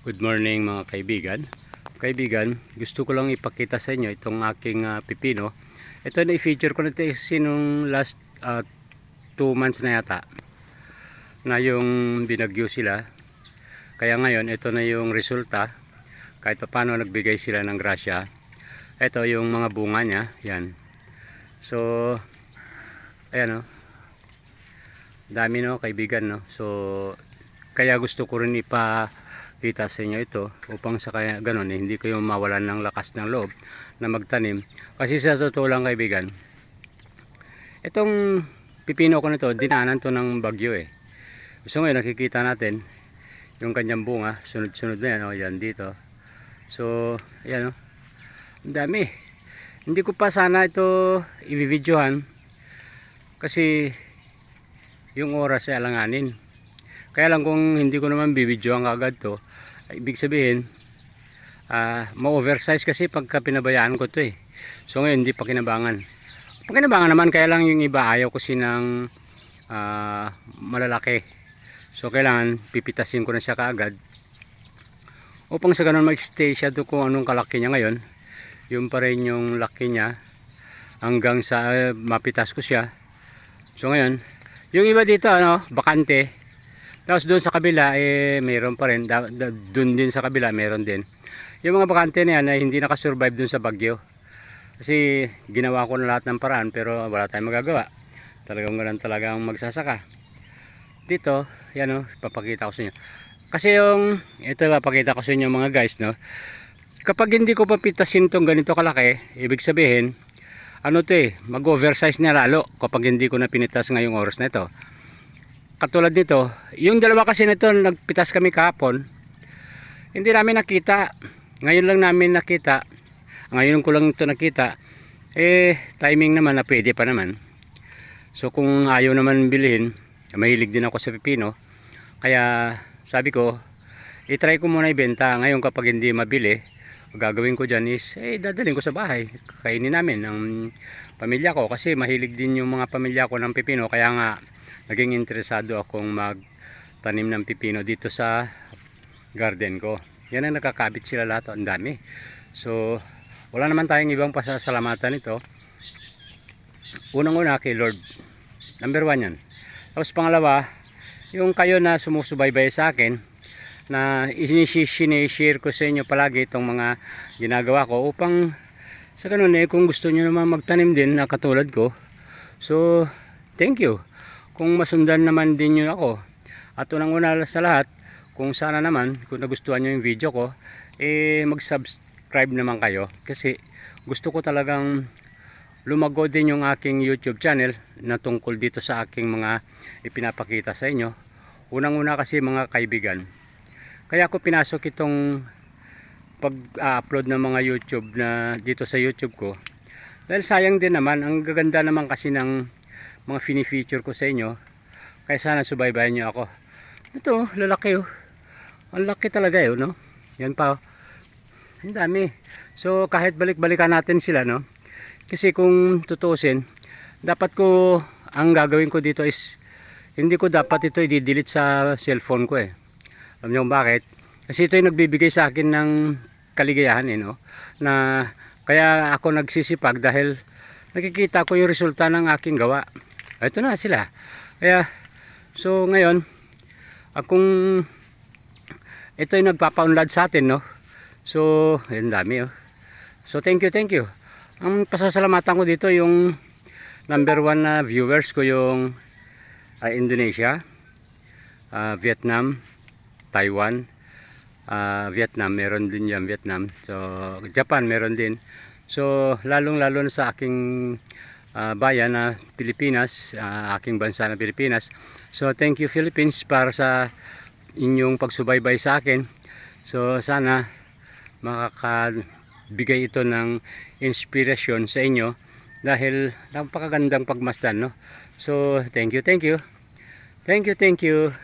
Good morning mga kaibigan. Kaibigan, gusto ko lang ipakita sa inyo itong aking ah, pipino. Ito na i-feature ko na ito sinong last 2 months na yata na yung binagyo sila. Kaya ngayon, ito na yung resulta. Kahit pa paano nagbigay sila ng grasya. Ito yung mga bunga niya. Yan. So, ayan o. Dami no, kaibigan no. So, kaya gusto ko rin ipakita sa inyo ito upang sa kaya ganun eh, hindi yung mawalan ng lakas ng loob na magtanim. Kasi sa totoo lang kaibigan, itong pipino ko nito, dinaanan to ng bagyo eh. So ngayon nakikita natin yung kanyang bunga, sunod-sunod na yan, oh, yan dito. So, ayan oh. Ang dami. Hindi ko pa sana ito i-videohan kasi yung oras ay alanganin. Kaya lang kung hindi ko naman bibidyoan agad to, ibig sabihin, ah ma-oversize kasi pagka pinabayaan ko to eh. So ngayon hindi pa kinabangan. Pakinabangan naman kaya lang yung iba ayaw kasi ng ah, malalaki. So kailangan pipitasin ko na siya kaagad. Upang sa ganun mag-stay siya to kung anong kalaki niya ngayon. Yung pa rin yung laki niya hanggang sa ah, mapitas ko siya. So ngayon, yung iba dito ano, bakante. Tapos doon sa kabila eh mayroon pa rin. Doon din sa kabila mayroon din. Yung mga bakante na yan ay hindi nakasurvive doon sa bagyo. Kasi ginawa ko na lahat ng paraan pero wala tayong magagawa. Talagang ganun talaga ang magsasaka. Dito, yan o, papakita ko sa inyo. Kasi yung, ito papakita ko sa inyo mga guys, no. Kapag hindi ko papitasin tong ganito kalaki, ibig sabihin, ano to eh, mag-oversize na lalo kapag hindi ko na pinitas ngayong oras na ito. Katulad nito, yung dalawa kasi nito, nagpitas kami kahapon, hindi namin nakita. Ngayon lang namin nakita. Ngayon ko lang ito nakita. Eh, timing naman na pwede pa naman. So kung ayaw naman bilhin, mahilig din ako sa pipino. Kaya sabi ko, i-try ko muna ibenta. Ngayon kapag hindi mabili, gagawin ko dyan is, eh, dadalhin ko sa bahay. Kainin namin ng pamilya ko. Kasi mahilig din yung mga pamilya ko ng pipino. Kaya nga, naging interesado akong magtanim ng pipino dito sa garden ko. Yan ang nakakabit sila lahat. Ang dami. So, wala naman tayong ibang pasasalamatan ito. Unang-una kay Lord. Number one yan. Tapos pangalawa, yung kayo na sumusubaybay sa akin, na sinishare ko sa inyo palagi itong mga ginagawa ko upang sa ganun eh kung gusto nyo naman magtanim din na katulad ko so thank you kung masundan naman din nyo ako at unang una sa lahat kung sana naman kung nagustuhan nyo yung video ko eh mag subscribe naman kayo. Kasi gusto ko talagang lumago din yung aking youtube channel na tungkol dito sa aking mga ipinapakita sa inyo. Unang una kasi mga kaibigan. Kaya ako pinasok itong pag-upload ng mga YouTube na dito sa YouTube ko. Dahil sayang din naman, ang gaganda naman kasi ng mga fini-feature ko sa inyo. Kaya sana subaybayan nyo ako. Ito, lalaki oh. Ang laki talaga yun, no? Yan pa oh. Ang dami. So, kahit balik-balikan natin sila, no? Kasi kung tutusin, dapat ko, ang gagawin ko dito is, hindi ko dapat ito i-delete sa cellphone ko eh. Alam kung bakit? Kasi ito yung nagbibigay sa akin ng kaligayahan eh, no? Na kaya ako nagsisipag dahil nakikita ko yung resulta ng aking gawa. Ito na sila. Kaya, so ngayon, akong ito yung nagpapaunlad sa atin, no? So, ayun dami, oh. So, thank you, thank you. Ang pasasalamatan ko dito yung number one na viewers ko yung ah, Indonesia, ah, Vietnam, Taiwan, ah, Vietnam, meron din yan Vietnam. So, Japan meron din. So, lalong-lalo na sa aking ah, bayan na Pilipinas, ah, aking bansa na Pilipinas. So, thank you Philippines para sa inyong pagsubaybay sa akin. So, sana makakabigay ito ng inspirasyon sa inyo dahil napakagandang pagmasdan, no? So, thank you, thank you. Thank you, thank you.